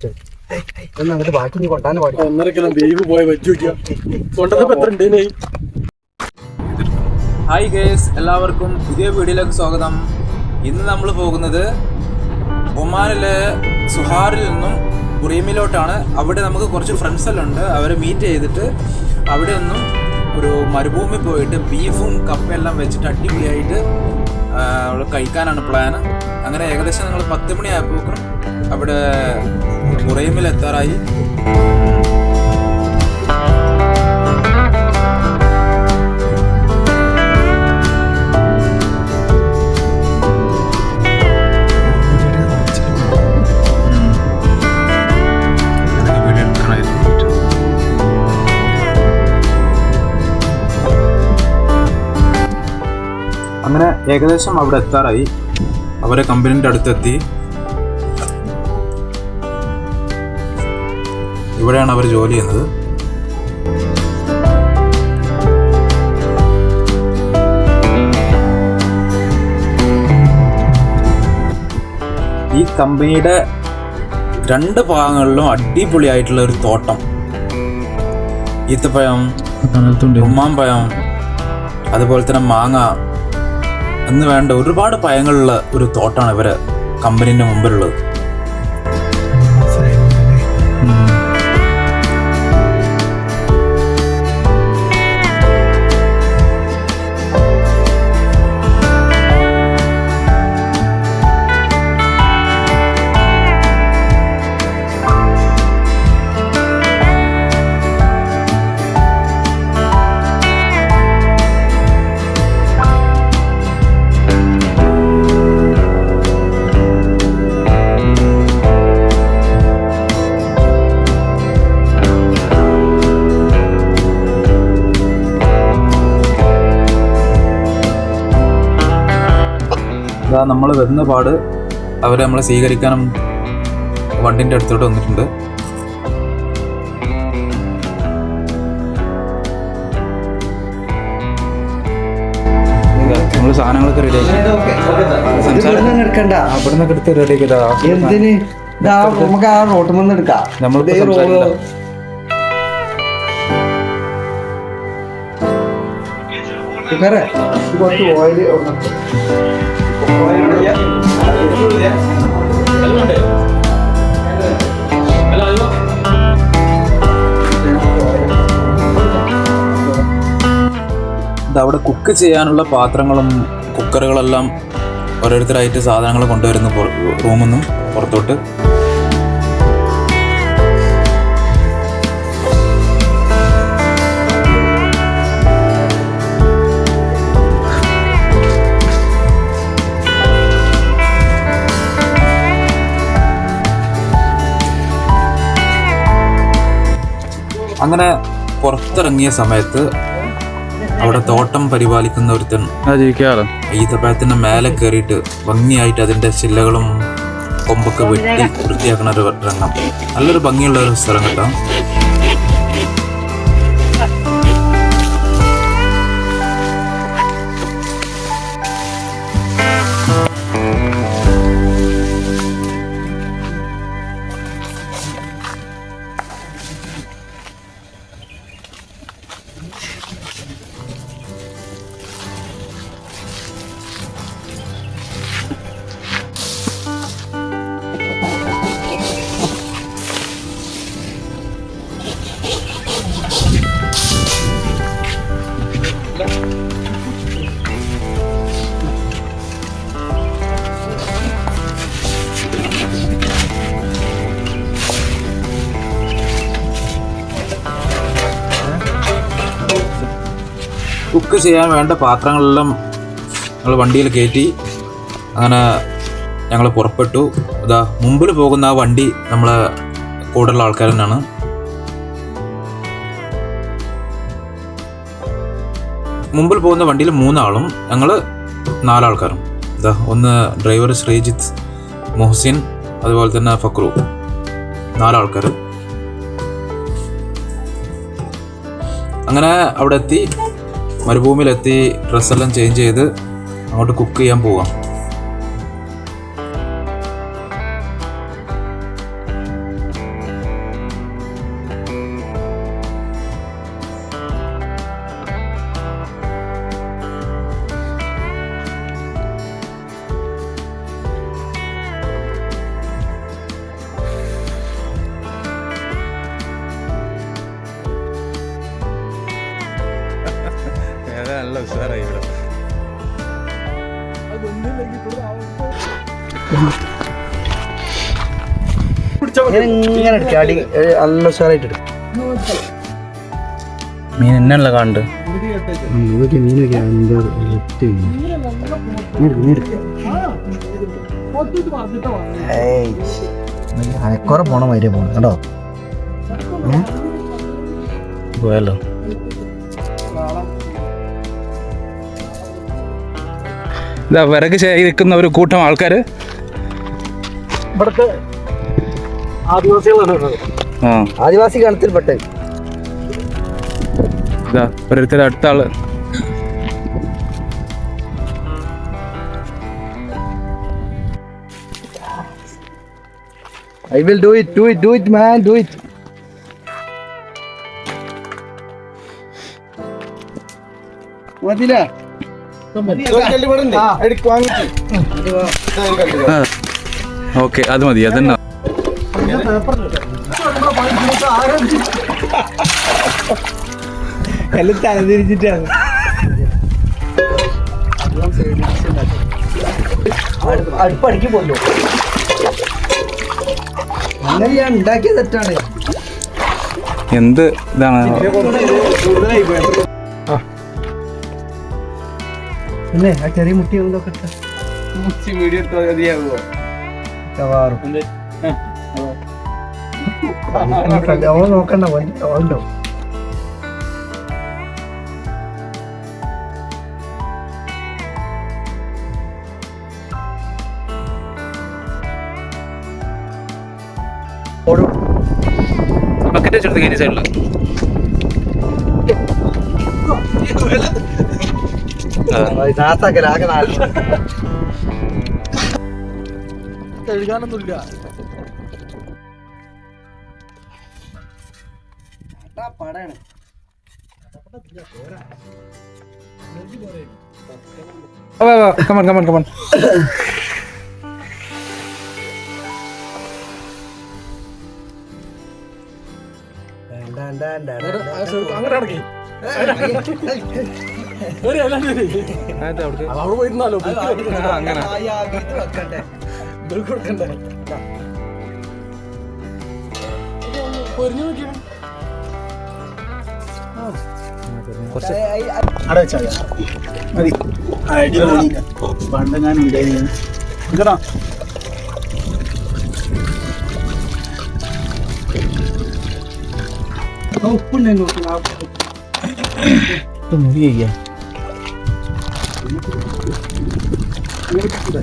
ഒന്ന് അങ്ങോട്ട് ബാക്കി നീ കൊണ്ടാൻ പാടി ഒന്നര കിലോ ബീഫ് പോയ വെച്ചു കൊണ്ടപ്പോ എത്ര ഉണ്ട് ഹായ് ഗേസ് എല്ലാവർക്കും പുതിയ വീഡിയോയിലേക്ക് സ്വാഗതം. ഇന്ന് നമ്മൾ പോകുന്നത് ഒമാനിലെ സുഹാറിൽ നിന്നും ബുറീമിലോട്ടാണ് അവിടെ നമുക്ക് കുറച്ച് ഫ്രണ്ട്സ് എല്ലാം ഉണ്ട്. അവരെ മീറ്റ് ചെയ്തിട്ട് അവിടെ നിന്നും ഒരു മരുഭൂമി പോയിട്ട് ബീഫും കപ്പയെല്ലാം വെച്ചിട്ട് അടിപൊളിയായിട്ട് അവിടെ കഴിക്കാനാണ് പ്ലാൻ അങ്ങനെ ഏകദേശം ഞങ്ങൾ പത്ത് മണിയായപ്പോക്കും അവിടെ ബുറൈമിൽ എത്താറായി അങ്ങനെ ഏകദേശം അവിടെ എത്താറായി. അവരെ കമ്പനീന്റെ അടുത്തെത്തി. ഇവിടെയാണ് അവർ ജോലി ചെയ്യുന്നത്. ഈ കമ്പനിയുടെ രണ്ട് ഭാഗങ്ങളിലും അടിപൊളിയായിട്ടുള്ള ഒരു തോട്ടം. ഈത്തപ്പഴം ഉമ്മാമ്പഴം അതുപോലെ തന്നെ മാങ്ങ എന്ന് വേണ്ട ഒരുപാട് പഴങ്ങളുള്ള ഒരു തോട്ടമാണ് ഇവരെ കമ്പനീന്റെ മുമ്പിലുള്ളത്. ഇതാ നമ്മൾ വരുന്ന പാട് അവരെ നമ്മളെ സ്വീകരിക്കാനും വണ്ടിന്റെ അടുത്തോട്ട് വന്നിട്ടുണ്ട്. നമ്മൾ സാധനങ്ങളൊക്കെ റെഡി എടുത്ത് റെഡി നമുക്ക് ആ റോട്ടിൽ നിന്ന് എടുക്കാം. നമ്മൾ കുറച്ച് ഓയിൽ അവിടെ കുക്ക് ചെയ്യാനുള്ള പാത്രങ്ങളും കുക്കറുകളെല്ലാം ഓരോരുത്തരായിട്ട് സാധനങ്ങൾ കൊണ്ടുവരുന്നു റൂമിൽ നിന്നും പുറത്തോട്ട്. അങ്ങനെ പുറത്തിറങ്ങിയ സമയത്ത് അവിടെ തോട്ടം പരിപാലിക്കുന്ന ഒരുത്തൻ ഈത്തപ്പഴത്തിന് ഈത്തപ്പഴത്തിന്റെ മേലെ കയറിയിട്ട് ഭംഗിയായിട്ട് അതിന്റെ ശില്ലകളും കൊമ്പൊക്കെ വെട്ടി വൃത്തിയാക്കുന്ന ഒരു രംഗം. നല്ലൊരു ഭംഗിയുള്ള ഒരു സ്ഥലം കേട്ടോ. കുക്ക് ചെയ്യാൻ വേണ്ട പാത്രങ്ങളെല്ലാം ഞങ്ങൾ വണ്ടിയിൽ കയറ്റി അങ്ങനെ ഞങ്ങൾ പുറപ്പെട്ടു. ഇതാ മുമ്പിൽ പോകുന്ന ആ വണ്ടി നമ്മളെ കൂടെയുള്ള ആൾക്കാർ തന്നെയാണ്. മുമ്പിൽ പോകുന്ന വണ്ടിയിൽ മൂന്നാളും ഞങ്ങൾ നാലാൾക്കാരും. ഇതാ ഒന്ന് ഡ്രൈവർ ശ്രീജിത്ത് മൊഹസിൻ അതുപോലെ തന്നെ ഫക്രു നാലാൾക്കാർ അങ്ങനെ അവിടെ എത്തി. മരുഭൂമിയിലെത്തി ഡ്രസ്സെല്ലാം ചേഞ്ച് ചെയ്ത് അങ്ങോട്ട് കുക്ക് ചെയ്യാൻ പോവാം. ഇങ്ങനെ എടുക്കുക അടി ഏ, നല്ല ഉഷാറായിട്ട് എടുക്കും. മീൻ എന്നല്ല എന്താ അനക്കുറ പോണ മാതിരി പോണം കേട്ടോ പോയല്ലോ ഇതാ വിറക് ശേഖരിക്കുന്ന ഒരു കൂട്ടം ആൾക്കാർ ഇവിടുത്തെ ആദിവാസികളാണ് ഉള്ളത്. ആ. ആദിവാസി ഗണത്തിൽപ്പെട്ട ഇതാ അടുത്ത ആൾ. I will do it do it do it man do it മതില? Okay അത് മതി അതന്നെ. എല്ലാം തലതിരിച്ചിട്ടാണ്. അടുപ്പടിക്ക് പോലോ അങ്ങനെ ഞാൻ ഉണ്ടാക്കിയ തെറ്റാണ്. എന്ത് ഇതാണ്? പിന്നെ ആ ചെറിയ മുട്ടി എന്തൊക്കെ അവൾ നോക്കണ്ട അവളുണ്ടോ ബക്കറ്റ് വെച്ചെടുത്ത് കഴിഞ്ഞ സൈഡിൽ നാസാക്കല ആകെ നാല് കഴുകാനൊന്നുമില്ല പടാണ് come on come on come on അങ്ങനെ. ബിൽ കൊടുക്കണ്ടേ? പൊരിഞ്ഞു നോക്കിയാ മതി. ഉണ്ടായിരുന്നു ഇതാ നമ്മളെ പത്തൊമ്പതില്ലേ കൊണ്ട് ഇട്ടുള്ളൂ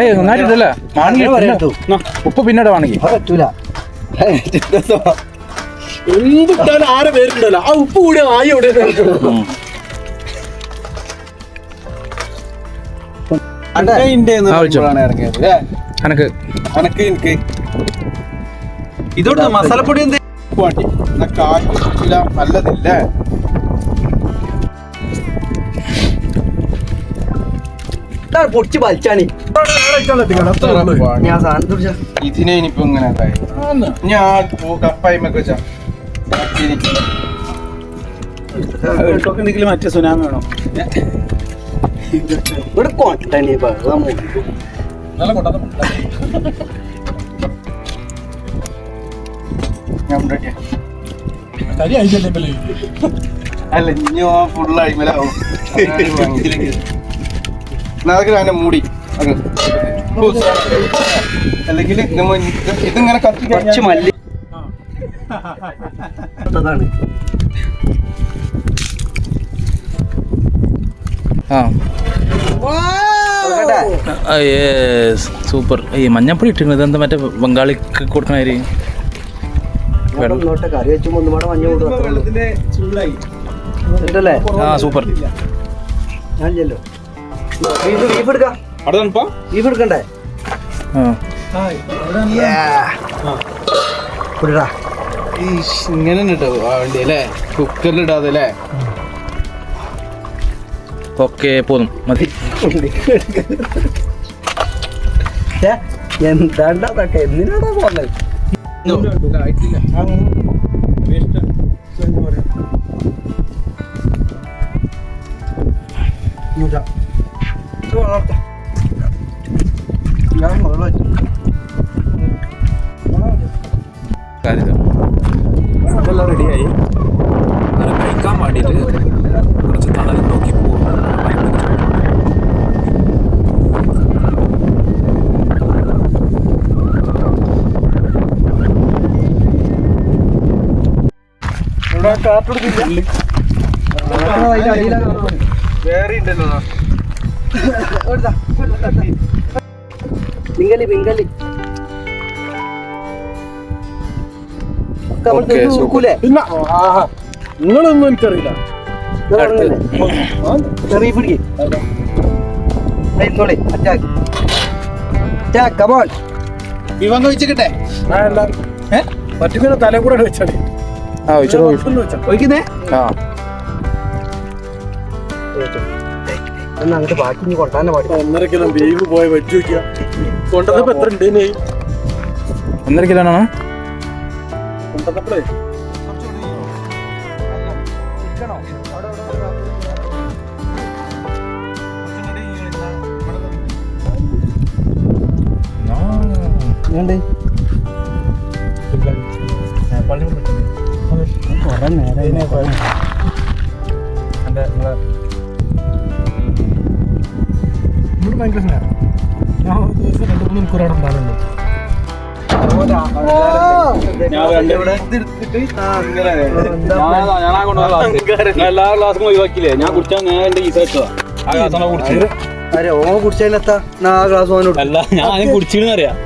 ഏയ് പറയാട്ടോ. ഉപ്പ് പിന്നീട് വേണമെങ്കിൽ എന്തിട്ടാലും ആരെ പേരുണ്ടല്ലോ? ആ ഉപ്പ് കൂടി ആയി എവിടെ എനക്ക് അനക്ക്. എനിക്ക്. ഇതോട്ട് മസാലപ്പൊടി എന്ത്? നല്ലതില്ല? പൊടിച്ച് വലിച്ചാണി ഇതിനെ ഇനിയിപ്പോ ഇങ്ങനെ ഞാൻ കപ്പായ്മൊക്കെ വെച്ചാ. എന്തെങ്കിലും മറ്റേ സുനാമി വേണോ? ഇവിടെ കൊട്ടണി അല്ല ഇഞ്ഞോ ഫുള്ള് അഴിമലാവും അതൊക്കെ അതിനെ മൂടി. അത്. അല്ലെങ്കിൽ ഇതിങ്ങനെ കത്തി കുറച്ച് മല്ലി അതാണ്. ആ? സൂപ്പർ. ഈ മഞ്ഞപ്പൊടി ഇട്ടിരുന്നത് എന്താ മറ്റേ ബംഗാളിക്ക് കൊടുക്കണ അരി? ഉണ്ടല്ലേ? ആ സൂപ്പർ. ഞാൻ ചെല്ലോ ബീഫ് ബീഫ് എടുക്കാം. അവിടെ തണുപ്പാ ബീഫ് എടുക്കണ്ടേ ഇങ്ങനെ ഇട്ടോ വേണ്ടി അല്ലേ? കുക്കറിൽ ഇടാതെ അല്ലേ? ഓക്കെ പോന്നും. മതി. എന്താണ്ടാ എന്തിനാടാ പോകുന്നത് ഇതെല്ലാം റെഡിയായി അങ്ങനെ കഴിക്കാൻ വേണ്ടിയിട്ട് കുറച്ച് തണൽ നോക്കി പോകും വേറെ ഉണ്ടല്ലോ. പിങ്കലി പിങ്കലി നിങ്ങളൊന്നും എനിക്കറിയില്ല. ചെറിയ പിടിക്കേ അറ്റാക്ക് അറ്റാക്ക് കമോൺ ഇവൻ ഏ? പറ്റുന്ന തല കൂടെ വെച്ചാൽ ആ ഒഴിച്ചോ ഒഴിക്കുന്നേ? ആ. എന്നാ അങ്ങോട്ട് ബാക്കി കൊണ്ടാന്നെ പാടി. ഒന്നര കിലോ ബീവ് പോയ വെച്ചു നോക്കിയ. കൊണ്ടതപ്പോ എത്ര ഉണ്ട് ഇനി? ഒന്നര കിലോ ആണോ. വേണ്ടേ കൊറേ നേരം ഭയങ്കര സ്നേഹം ഞാൻ ഒരു ദിവസം രണ്ട് മൂന്ന് എല്ലാ ക്ലാസ്സും ഒഴിവാക്കില്ലേ ഞാൻ കുടിച്ചാൽ ഞാൻ എന്റെ ഈസ വെച്ചതാ ആ ക്ലാസ് കുടിച്ചു അരെ ഓ കുടിച്ചതിനെത്താ ഓനോട് അല്ല ഞാൻ കുടിച്ചിരുന്നറിയാം